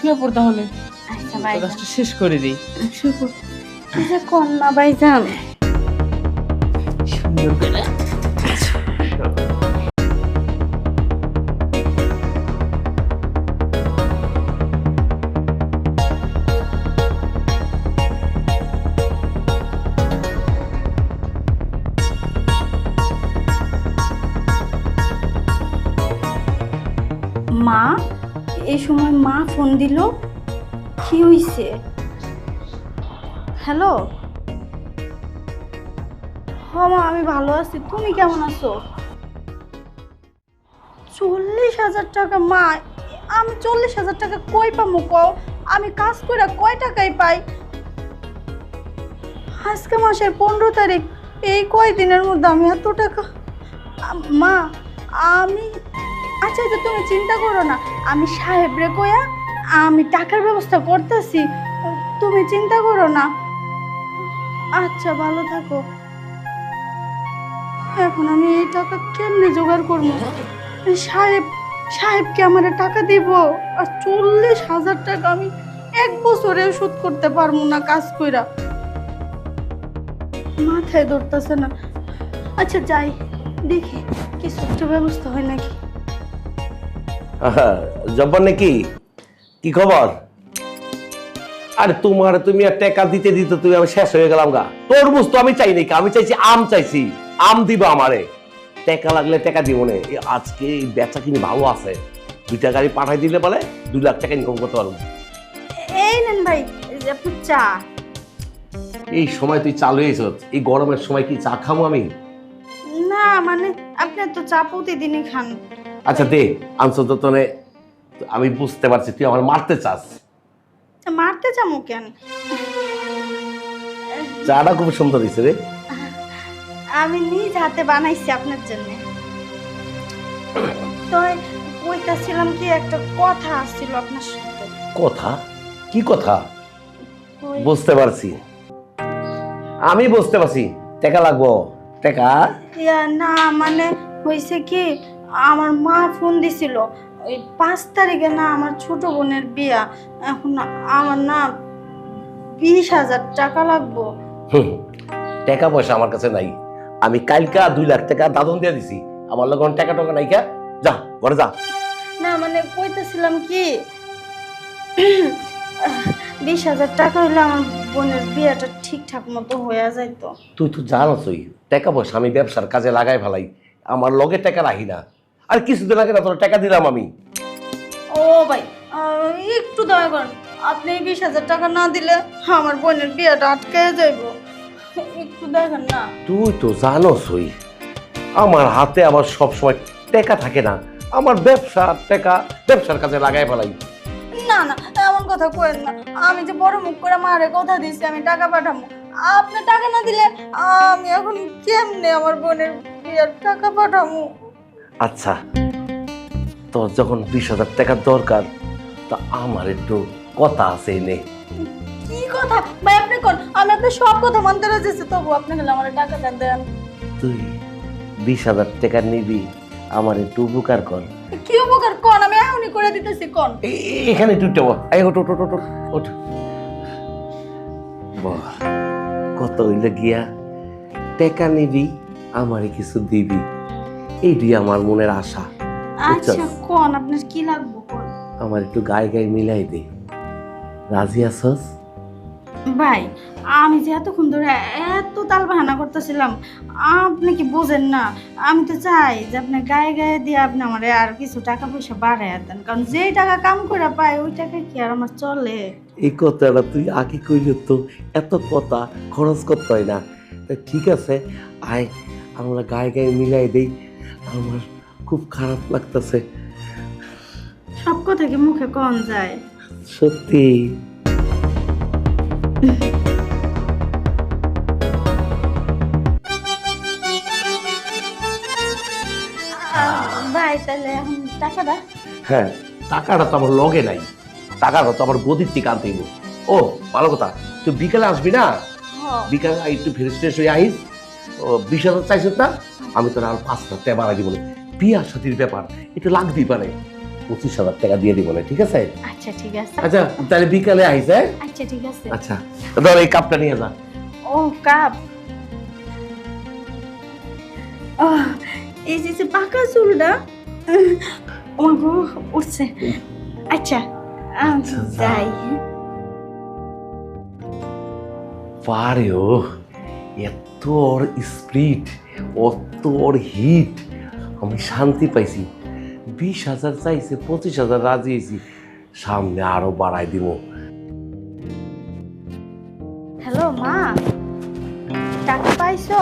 শুয়ে পড় তাহলে আচ্ছা ভাইজান কাজটা শেষ করে দিই। শুভ কি যে কন্যা ভাইজান সুন্দর করে। এই সময় মা ফোন দিল, কি হইছে? হ্যালো? হ মা, আমি ভালো আছি। তুমি কেমন আছো? চল্লিশ হাজার টাকা, মা। আমি চল্লিশ হাজার টাকা কই পামু কও? আমি কাজ করে কয় টাকাই পাই? আজকে মাসের পনেরো তারিখ। এই কয় দিনের মধ্যে আমি এত টাকা মা, আমি আচ্ছা আচ্ছা তুমি চিন্তা করো না। আমি সাহেব রে কয়া আমি টাকার ব্যবস্থা করতেছি। তুমি চিন্তা করো না। আচ্ছা ভালো থাকো। এখন আমি এই টাকা কেমনে জোগাড় করব? সাহেব সাহেবকে আমার টাকা দিব? আর চল্লিশ হাজার টাকা আমি এক বছরে শোধ করতে পারব না কাজ কইরা। মাথায় ধরতেছে না। আচ্ছা যাই। দেখি, কিছু একটা ব্যবস্থা হয় নাকি? জব্বর নাকি? কি খবর? আরে তোমার তুমি আর টাকা দিতে দিতে তুমি আমি শেষ হয়ে গেলাম গা। তরমুজ তো আমি চাই নাকি? আমি চাইছি আম চাইছি। আম দিবা আমারে। টাকা লাগলে টাকা দিব না। আজকে এই বেচা কিনি ভালো আছে। দুইটা গাড়ি পাঠাই দিলে বলে দুই লাখ টাকা ইনকাম করতে পারব। এই নেন ভাই চা। এই সময় তুই চালু হয়েছ এই গরমের সময় কি চা খামো আমি? না মানে আপনি তো চা প্রতিদিনই খান। আচ্ছা দে আনছো তো তোনে আমি বুঝতে পারছি তুই আমার মারতে চাস। মারতে যাব কেন? চাটা খুব সুন্দর হয়েছে রে। আমি নিজ হাতে বানাইছি আপনার জন্য। তো কইতাছিলাম কি একটা কথা আসছিল আপনার সাথে। কথা? কি কথা? বুঝতে পারছি। আমি বুঝতে পারছি। টাকা লাগবো। টাকা? না মানে হয়েছে কি আমার মা ফোন দিছিল ওই পাঁচ তারিখে না আমার ছোট বোনের বিয়া এখন আমার না বিশ হাজার টাকা লাগবো। হুম, টাকা পয়সা আমার কাছে নাই। আমি কালকা দুই লাখ টাকা দাদন দিয়ে দিছি। আমার লগন টাকা টাকা নাই কা? যা ঘরে যা। না মানে কইতেছিলাম কি বিশ হাজার টাকা হলে আমার বোনের বিয়েটা ঠিকঠাক মতো হয়ে যাইতো। তুই তো জানোসই টাকা পয়সা আমি ব্যবসার কাজে লাগাই ফেলাই। আমার লগে টাকা রাখি না। আর কিছুদিন আগে না তোর টাকা দিলাম আমি। ও ভাই আহ, একটু দয়া করেন। আপনি বিশ হাজার টাকা না দিলে আমার বোনের বিয়েটা আটকে যাইব। একটু দেখেন না। তুই তো জানোসই আমার হাতে আবার সব সময় টাকা থাকে না। আমার ব্যবসা টাকা ব্যবসার কাজে লাগাই ফেলাই। না না এমন কথা করেন না। আমি যে বড় মুখ করে মারে কথা দিছি আমি টাকা পাঠাবো। আপনি টাকা না দিলে আমি এখন কেমনে আমার বোনের বিয়ের টাকা পাঠাবো? আচ্ছা তোর যখন বিশ হাজার টাকার দরকার তা আমার একটু কথা আছে নে কি কথা? ভাই আপনি কোন? আমি আপনার সব কথা মানতে রাজি আছি, তবু আপনি গেলে আমার টাকা দেন দেন। তুই বিশ হাজার টাকা নিবি আমার একটু উপকার কর। কি উপকার কোন আমি এখনই করে দিতেছি কোন? এখানে একটু উঠে। এই ওঠ ওঠ ওঠ, ওঠ কত হইলে গিয়া? টাকা নিবি আমারে কিছু দিবি। এইটি আমার মনের আশা আচ্ছা? কোন? আপনার কি লাগবে আমার একটু গায়ে গায়ে মিলাই দে। রাজি আছস? ভাই আমি যে এতক্ষণ ধরে এত তাল বাহানা করতেছিলাম আপনি কি বোঝেন না? আমি তো চাই যে আপনি গায়ে গায়ে দিয়ে আপনি আমার আর কিছু টাকা পয়সা বাড়াই দেন। কারণ যেই টাকা কাম করে পাই ওই টাকা কি আর আমার চলে? এই কথাটা তুই আগে কইলে তো এত কথা খরচ করতে হয় না। ঠিক আছে আয় আমরা গায়ে গায়ে মিলাই দেই। আমার খুব খারাপ লাগতেছে। সব কথা কি মুখে কন যায়? সত্যি। আহ, ভাই তাহলে টাকাটা? হ্যাঁ টাকাটা তো আমার লগে নাই। টাকাটা তো আমার গদির থেকে আনতে ও ভালো কথা। তুই বিকালে আসবি না? বিকালে একটু ফ্রেশ ট্রেশ হয়ে আইস। ও বিশ হাজার চাইছিস না? আমি তোর আর পাঁচটা তে বাড়াই দিব না। বিয়ার সাথীর ব্যাপার একটু লাগতেই পারে। পঁচিশ হাজার টাকা দিয়ে দিব না ঠিক আছে? আচ্ছা ঠিক আছে। আচ্ছা তাহলে বিকালে আইস হ্যাঁ? আচ্ছা ঠিক আছে। আচ্ছা ধর এই কাপটা নিয়ে যা। ও কাপ। এই যে পাকা চুলটা। ও গো উঠছে। আচ্ছা আচ্ছা, যাই। পারে ও এত ওর স্পিড অত ওর হিট আমি শান্তি পাইছি। বিশ হাজার চাইছে, পঁচিশ হাজার রাজি হয়েছি সামনে আরও বাড়াই দিব। হ্যালো, মা। টাকা পাইছো?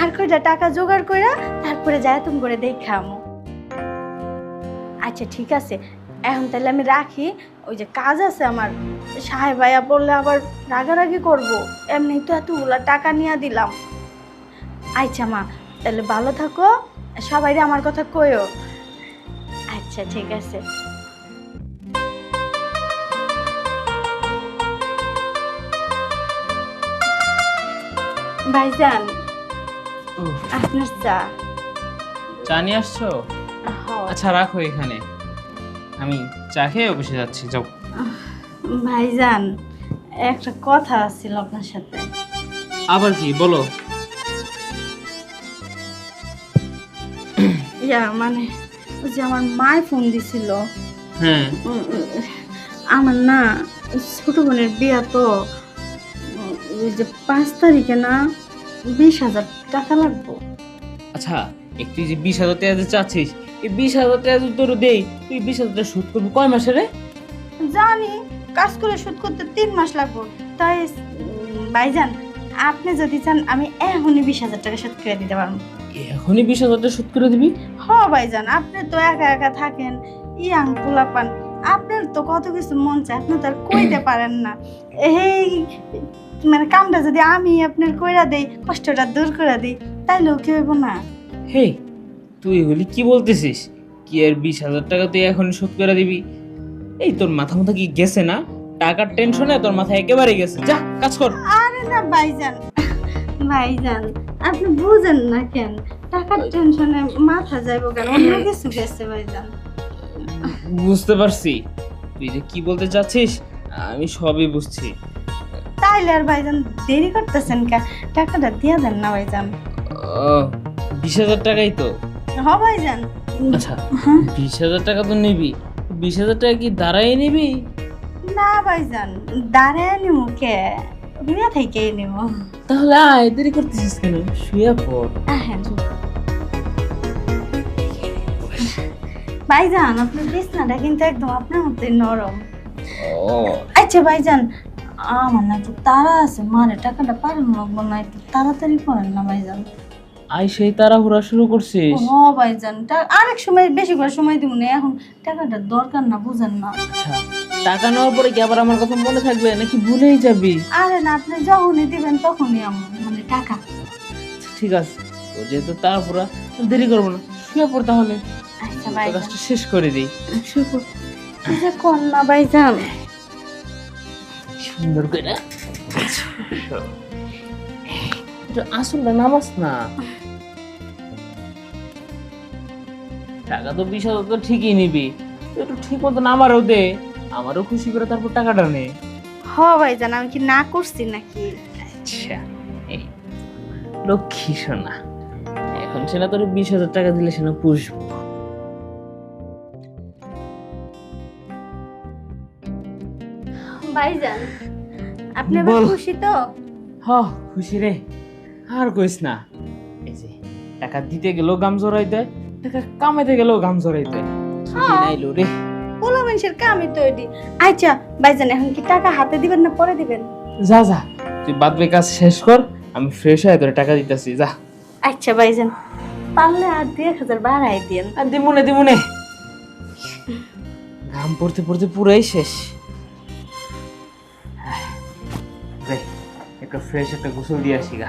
আর কয়টা টাকা জোগাড় কইরা তারপরে যায় তুমি করে দেখামো আচ্ছা ঠিক আছে। এখন তাহলে আমি রাখি। ওই যে কাজ আছে আমার। সাহেব ভাইয়া বললে আবার রাগারাগি করব। এমনি তো এতগুলা টাকা নিয়ে দিলাম। আচ্ছা মা তাহলে ভালো থাকো। সবাই আমার কথা কইও। আচ্ছা ঠিক আছে। ভাইজান আপনার চা। চা নিয়ে আসছো? হ্যাঁ। আচ্ছা রাখো এখানে। আমি চা খেয়ে অফিসে যাচ্ছি যাও। ভাইজান একটা কথা ছিল আপনার সাথে। আবার কি বলো। ইয়া মানে ওই যে আমার মায় ফোন দিছিল। হ্যাঁ। আমার না ছোট বোনের বিয়া তো ওই যে পাঁচ তারিখে না বিশ হাজার টাকা লাগবো। আচ্ছা একটু যে বিশ হাজার টাকা যে চাচ্ছিস এই বিশ হাজার টাকা যদি তোর দেই তুই বিশ হাজার টাকা সুদ করবি কয় মাসে রে? জানি কাজ করে শোধ করতে তিন মাস লাগবো। তাই ভাইজান আপনি যদি চান আমি এখনই বিশ হাজার টাকা শোধ করে দিতে পারব। এখনই বিশ হাজার টাকা সুদ করে দিবি? হ ভাইজান আপনি তো একা একা থাকেন ইয়াং পোলাপান আপনার তো কত কিছু মন চায় আপনি তো আর কইতে পারেন না। এই মানে কামটা যদি আমি আপনার কইরা দেই কষ্টটা দূর করে দিই তাইলেও কি হইব না? হে তুই এগুলি কি বলতেছিস? কি আর বিশ হাজার টাকা তুই এখন শোধ করে দিবি? এই তোর মাথা মাথা কি গেছে না? টাকার টেনশনে তোর মাথা একেবারে গেছে। যা কাজ কর। আরে না ভাইজান ভাইজান আপনি বুঝেন না কেন? টাকার টেনশনে মাথা যাইব কেন? অন্য কিছু গেছে ভাইজান। বুঝতে পারছি। তুই যে কি বলতে চাচ্ছিস আমি সবই বুঝছি। তাইলে আর ভাইজান দেরি করতেছেন কে টাকাটা দিয়া দেন না ভাইজান। ও বিশ হাজার টাকাই তো। হ ভাইজান। আচ্ছা হ্যাঁ বিশ হাজার টাকা তো নিবি। বিশ হাজার টাকা কি দাঁড়াই নিবি? না ভাইজান দাঁড়ায় নিমু কে? বিয়া থেকে নিমু তাহলে আয় দেরি করতেছিস কেন? শুয়ে পড়। আহেন ভাইজান আপনার বিছনাটা কিন্তু একদম আপনার মতোই নরম। আচ্ছা ভাইজান আমার না একটু তারা আছে মারে টাকাটা পারেন লাগবো না একটু তাড়াতাড়ি করেন না ভাইজান। আই সেই তাড়াহুড়া শুরু করছিস? ও ভাইজান আরেক সময় বেশি করে সময় দিব না এখন টাকাটা দরকার না বুঝেন না। আচ্ছা টাকা নেওয়ার পরে কি আবার আমার কথা মনে থাকবে নাকি ভুলেই যাবি? আরে না আপনি যখনই দিবেন তখনই আমার মানে টাকা। আচ্ছা, ঠিক আছে তো যেহেতু তাড়াহুড়া দেরি করব না শুয়ে পড় তাহলে। আচ্ছা ভাইজান। কাজটা শেষ করে দিই। শুভ কি যে কর ভাইজান। সুন্দর করে। একটু আসলটা নামাস না। টাকা তো বিশ হাজার তো ঠিকই নিবি। একটু ঠিক মতো আমারও দে আমারও খুশি করে তারপর টাকাটা নে। হ ভাইজান আমি কি না করছি নাকি? আচ্ছা এই লক্ষ্মী সোনা এখন সেনা তোর বিশ হাজার টাকা দিলে সেনা পুষবো। ভাইজান আপনি বল। খুশি তো? হ খুশি রে আর কইস না। এই যে টাকা দিতে গেলেও গাম জড়াইতে টাকা কামাইতে গেলেও গাম জড়াইতে ছুটি নাইলো রে। পোলা মানুষের কামই তো এটি। আচ্ছা ভাইজান এখন কি টাকা হাতে দিবেন না পরে দিবেন? যা যা তুই বাদ বাকি কাজ শেষ কর আমি ফ্রেশ হয়ে তোর টাকা দিতেছি যা। আচ্ছা ভাইজান পারলে আর দুই এক হাজার বাড়াই দিন আর দিমুনে দিমুনে। ঘাম পড়তে পড়তে পুরাই শেষ। একটা ফ্রেশ একটা গোসল দিয়ে আসি গা।